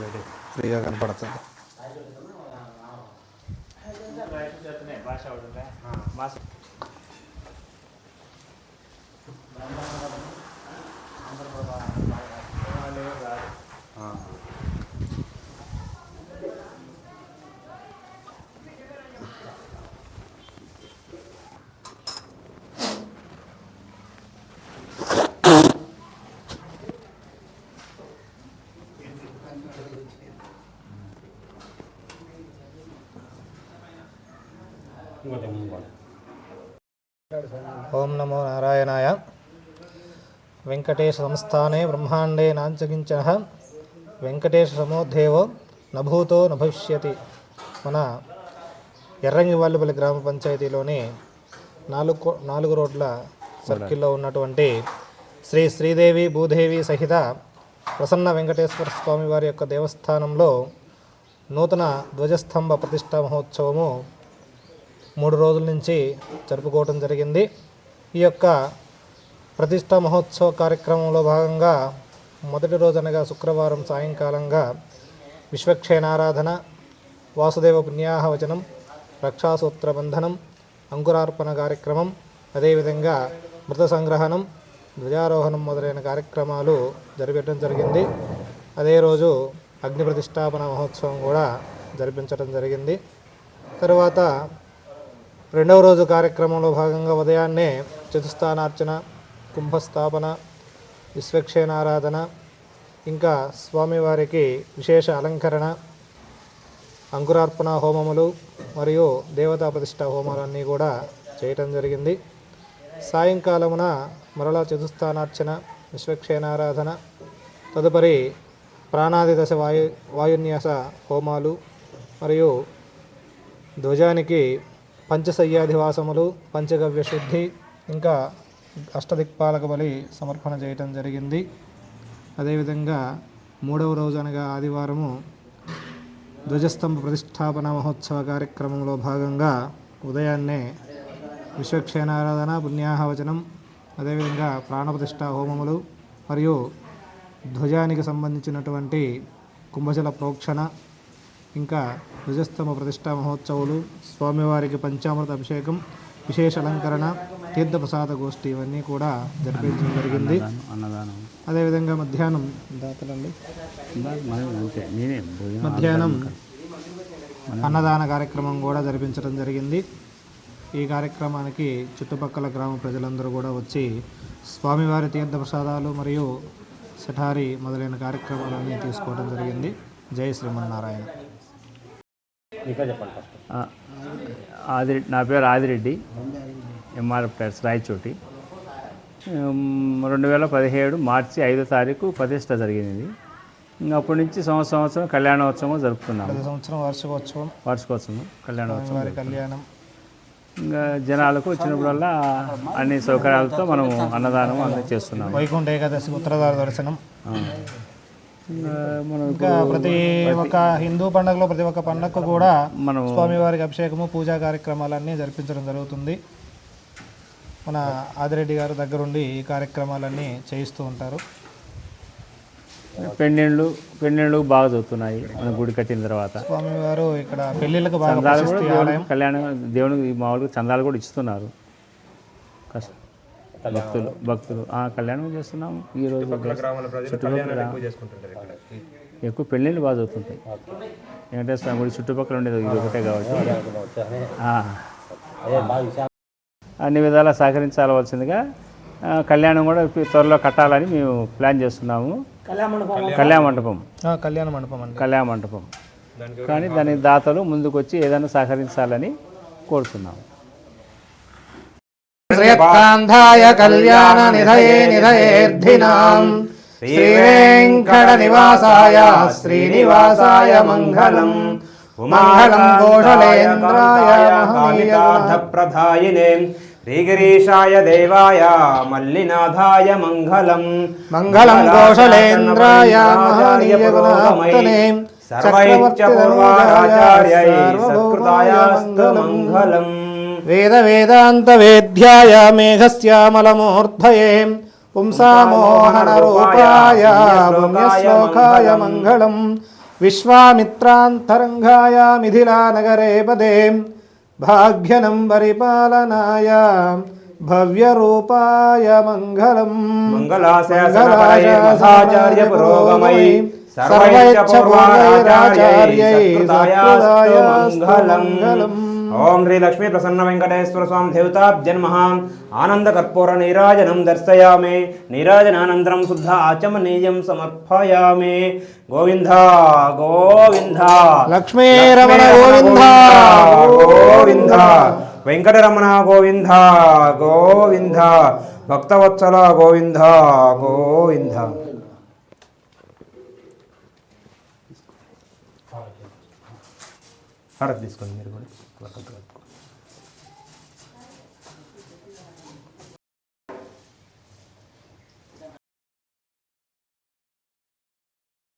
బయట ఫ్రీగా కనపడుతుంది భాష ఓం నమో నారాయణాయ. వెంకటేశ సంస్థానే బ్రహ్మాండే నాంచగించిన. వెంకటేశ సమోదేవో నభూతో నభవిష్యతి. మన ఎర్రంగివాళ్ళపల్లి గ్రామ పంచాయతీలోని నాలుగు నాలుగు రోడ్ల సర్కిల్లో ఉన్నటువంటి శ్రీ శ్రీదేవి భూదేవి సహిత ప్రసన్న వెంకటేశ్వర స్వామి వారి యొక్క దేవస్థానంలో నూతన ధ్వజస్తంభ ప్రతిష్టా మహోత్సవము మూడు రోజుల నుంచి జరుపుకోవటం జరిగింది. ఈ యొక్క ప్రతిష్టా మహోత్సవ కార్యక్రమంలో భాగంగా మొదటి రోజనగా శుక్రవారం సాయంకాలంగా విశ్వక్షేణారాధన వాసుదేవ పుణ్యాహవచనం రక్షాసూత్ర బంధనం అంకురార్పణ కార్యక్రమం అదేవిధంగా మృత సంగ్రహణం ధ్వజారోహణం మొదలైన కార్యక్రమాలు జరిపించడం జరిగింది. అదే రోజు అగ్ని ప్రతిష్టాపన మహోత్సవం కూడా జరిపించడం జరిగింది. తరువాత రెండవ రోజు కార్యక్రమంలో భాగంగా ఉదయాన్నే చతుస్థానార్చన కుంభస్థాపన విశ్వక్షేణారాధన ఇంకా స్వామివారికి విశేష అలంకరణ అంకురార్పణ హోమములు మరియు దేవతా ప్రతిష్ట హోమాలన్నీ కూడా చేయటం జరిగింది. సాయంకాలమున మరలా చతుస్థానార్చన విశ్వక్షేణారాధన తదుపరి ప్రాణాది దశ వాయు వాయున్యాస హోమాలు మరియు ధ్వజానికి పంచసయ్యాధివాసములు పంచగవ్య శుద్ధి ఇంకా అష్టదిక్పాలక బలి సమర్పణ చేయటం జరిగింది. అదేవిధంగా మూడవ రోజు అనగా ఆదివారము ధ్వజస్తంభ ప్రతిష్టాపన మహోత్సవ కార్యక్రమంలో భాగంగా ఉదయాన్నే విశ్వక్షేణారాధన పుణ్యాహవచనం అదేవిధంగా ప్రాణప్రతిష్ట హోమములు మరియు ధ్వజానికి సంబంధించినటువంటి కుంభజల ప్రోక్షణ ఇంకా ధ్వజస్తంభ ప్రతిష్టా మహోత్సవాలు స్వామివారికి పంచామృత అభిషేకం విశేష అలంకరణ తీర్థప్రసాద గోష్ఠి ఇవన్నీ కూడా జరిపించడం జరిగింది. అన్నదానం అదేవిధంగా మధ్యాహ్నం దాతలండి. మధ్యాహ్నం అన్నదాన కార్యక్రమం కూడా జరిపించడం జరిగింది. ఈ కార్యక్రమానికి చుట్టుపక్కల గ్రామ ప్రజలందరూ కూడా వచ్చి స్వామివారి తీర్థ ప్రసాదాలు మరియు శఠారి మొదలైన కార్యక్రమాలన్నీ తీసుకోవడం జరిగింది. జై శ్రీమన్నారాయణ. ఆదిరెడ్డి నా పేరు ఆదిరెడ్డి ఎంఆర్ ప్లేస్ రాయచోటి. రెండు వేల పదిహేడు మార్చి ఐదో తారీఖు ప్రతిష్ట జరిగింది. ఇంకా అప్పటి నుంచి సంవత్సరం సంవత్సరం కళ్యాణోత్సవం జరుపుతున్నాము. ప్రతి సంవత్సరం వార్షికోత్సవం. వార్షికోత్సవం కళ్యాణోత్సవం కళ్యాణం. ఇంకా జనాలకు వచ్చినప్పుడల్లా అన్ని సౌకర్యాలతో మనం అన్నదానం అన్నీ చేస్తున్నాము వైకుంఠ ఏకాదశి ఉత్తరదార దర్శనం. ఇంకా ప్రతి ఒక్క హిందూ పండుగలో ప్రతి ఒక్క పండగకు కూడా మనం స్వామివారికి అభిషేకము పూజా కార్యక్రమాలన్నీ జరిపించడం జరుగుతుంది. మన ఆదిరెడ్డి గారు దగ్గరుండి ఈ కార్యక్రమాలన్నీ చేయిస్తూ ఉంటారు. పెళ్ళిళ్ళు పెళ్ళిళ్ళు బాగా చదువుతున్నాయి మన గుడి కట్టిన తర్వాత. స్వామివారు ఇక్కడ పెళ్ళిళ్ళకు బాగా కళ్యాణం దేవునికి మామూలుగా చందాలు కూడా ఇస్తున్నారు కష్ట భక్తులు భక్తులు. ఆ కళ్యాణం చేస్తున్నాము. ఈ రోజు చుట్టుపక్కల ఎక్కువ పెళ్ళిళ్ళు బాగా చదువుతుంటాయి వెంకటేశ్వర స్వామి గుడి చుట్టుపక్కల ఉండేది. ఇది ఒకటే కాబట్టి ఆ. అన్ని విధాలా సహకరించాల్సిందిగా ఆ, కళ్యాణం కూడా త్వరలో కట్టాలని మేము ప్లాన్ చేస్తున్నాము. కళ్యాణ మండపం. ఆ, కళ్యాణ మండపం కళ్యాణ మండపం. కానీ దాని దాతలు ముందుకు వచ్చి ఏదైనా సహకరించాలని కోరుతున్నాము. శ్రీకాంధాయ కళ్యాణ నిధయే నిధయేర్ధినాం. శ్రీవేంకట నివాసాయ శ్రీనివాసాయ మంగళం. మంగళం కోశలేంద్రాయ మహనీయ ప్రధాయినే శ్రీగిరీశాయ దేవాయ మల్లినాథాయ మంగళం. మంగళం కోశలేంద్రాయ మహనీయ గుణాత్మనే మంగళం వేద వేదాంత వేద్యాయ మేఘశ్యామలమూర్ధయే పుంసామోహన రూపాయ పుణ్యశ్లోకాయ మంగళం విశ్వామిత్రాంతరంగాయ మిథిలానగరే పదే భాగ్యనం పరిపాలనాయ భవ్యరూపాయ మంగళం మంగళాశాసనపరయే మధాచార్య పురోగమై సత్కృతాయాస్తు మంగళం ఓం శ్రీ లక్ష్మీ ప్రసన్న వెంకటేశ్వర స్వామి దేవతాబ్జన్మ. ఆనంద కర్పూర నీరాజనం దర్శయామి. నీరాజనానంతరం శుద్ధ ఆచమనీయం సమర్పయామి. గోవింద గోవింద. లక్ష్మీరమణ గోవింద. గోవింద. వెంకటరమణ గోవింద గోవింద. భక్తవత్సల గోవింద గోవింద. అర తీసుకోండి మీరు కూడా.